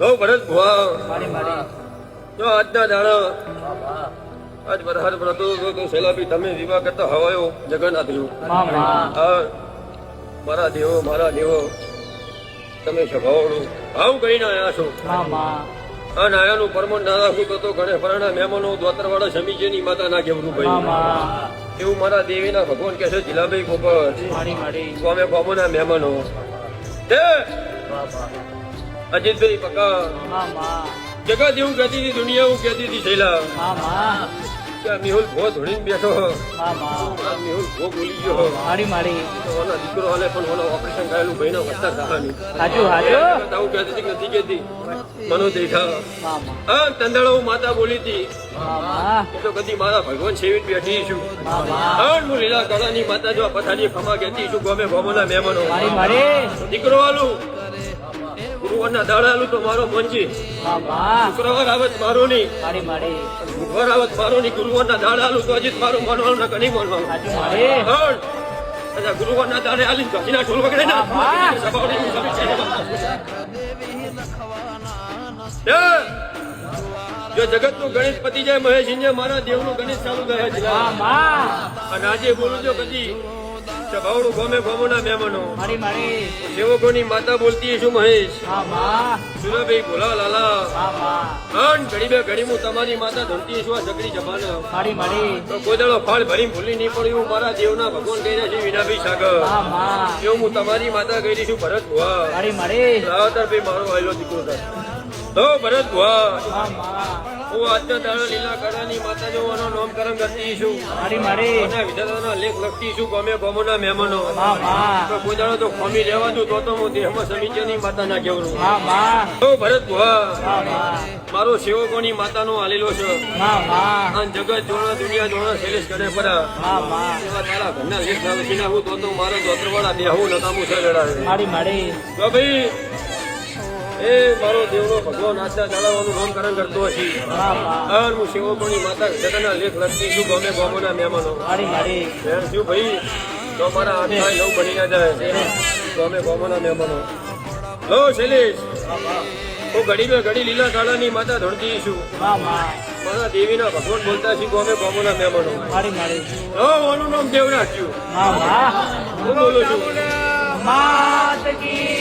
બહુ ભરત ભુવા. જો આજના દાડા આજ વરસાદ પડતો સેલાબી તમે વિવાહ કરતા હવાયો જગન્નાથ જેવો મારા દેવો મારા દેવો તમે સ્વભાવડું ભાવ કરીને આવ્યા છો. આ નાયાનું પરમણ ના રાખું તો ઘણે ફરાણા મહેમાનો દ્વાતરવાળા સમીચેની માતા ના કેવું ભાઈ. એવું મારા દેવીના ભગવાન કહે છે જિલાભાઈ મારી સ્વામે કોમોના મહેમાનો. અજીતભાઈ પકા જગત એવું કહેતી હતી દુનિયા એવું કહેતી હતી શૈલા. મેહુલ ભો ધોડીને બેઠો. મેહુલ ભો બોલી ગયો. મારી મારી તો દીકરો હાલે પણ ઓનો ઓપરેશન કરેલું ભાઈનો વસ્તા થવાની હાજુ હાજુ આવું કહેતી હતી નથી કહેતી. મનો દેખા. હા હું માતા બોલી હતી. તો કદી મારા ભગવાન સેવી બેઠી છું. મામા હું લીલા કળાની માતા જો પથારી ફમા કહેતી છું ગમે ગોમોના મહેમાનો. દીકરો આલું ગુરુવારના દાડા આલું તો મારો મનજી શુક્રવાર આવત મારો નહીં મારી. મારી આવત મારો નહીં ગુરુવારના દાડા તો હજી મારું માનવાનું ના કની માનવાનું. હાજુ મારી. પણ અચ્છા ગુરુવારના દાડે આલી ઘસીના ઢોલ ના. જો જગતનું ગણેશ પતિ જાય મહેશ મારા દેવનું ગણેશ ચાલુ ગયા છે. અને આજે બોલું છો કદી સભાવડું ગમે ગોમોના મહેમાનો. મારી મારી. સેવકોની માતા બોલતી છું મહેશ? સુરાભાઈ ભોલા લાલા. અન ઘડી બે ઘડી હું તમારી માતા ધરતી છું આ સગડી મારી તો કોઈ દાડો ફળ ભરી ભૂલી નહીં પડ્યું હું મારા દેવના ભગવાન કહી રહ્યા છે વિનાભાઈ સાગર. એવું હું તમારી માતા કહી રહી છું ભરત ભુવા. મારી મારી. રાવતર ભાઈ મારો આવેલો દીકરો તો ભરત ભુવા. હું આજના દાડા લીલા કળાની માતા જોવાનો નામકરણ કરતી છું. મારી મારી. અને વિધાતાના લેખ લખતી છું ગમે ગમોના મહેમાનો. તો કોઈ દાડો તો ખોમી લેવા દઉં તો તો હું દેહમાં સમીચેની માતા ના ભરત ભુવા મારો સેવકોની માતાનો આલેલો છે. આ જગત જોણા દુનિયા જોણા શૈલેષ કરે પરા. એવા તારા ઘરના લેખ ના નાખું તો તો મારો દોતરવાળા દેહું નકામું છે લડાવે મારી મારી. તો ભાઈ એ મારો દેવનો ભગવાન આજના નામ નામકરણ કરતો હશે. અર હું સેવકોની માતા જગતના લેખ લખતી છું ગમે ગમોના મહેમાનો. શું ભાઈ તો મારા આઠ થાય નવ બની ના જાય. ગમે ગમોના મહેમાનો. લો શૈલેષ. હું ઘડી બે ઘડી લીલા કાળાની માતા ધોળતી છું. મારા દેવીના ભગવાન બોલતા છે ગમે ગમોના મહેમાનો. લો મારું નામ દેવ રાખ્યું હું બોલું છું. માત કી